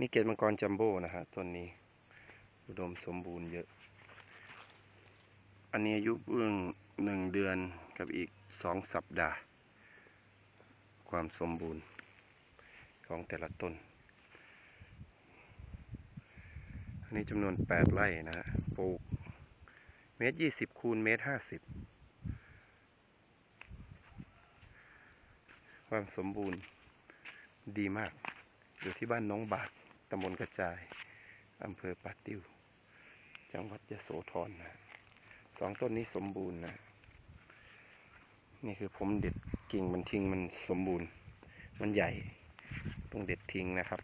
นี่เกตมังกรจัมโบ้นะฮะต้นนี้ อุดมสมบูรณ์เยอะ อันนี้อายุเพิ่งหนึ่งเดือนกับอีกสองสัปดาห์ ความสมบูรณ์ของแต่ละต้น อันนี้จำนวนแปดไร่นะฮะปลูกเมตรยี่สิบคูณเมตรห้าสิบความสมบูรณ์ดีมาก อยู่ที่บ้านน้องบาทำบลกระจาย อำเภอปาติ้วจังหวัดยโสธรนะสองต้นนี้สมบูรณ์นะ นี่คือผมเด็ดกิ่งมันทิ้งมันสมบูรณ์ มันใหญ่ ต้องเด็ดทิ้งนะครับ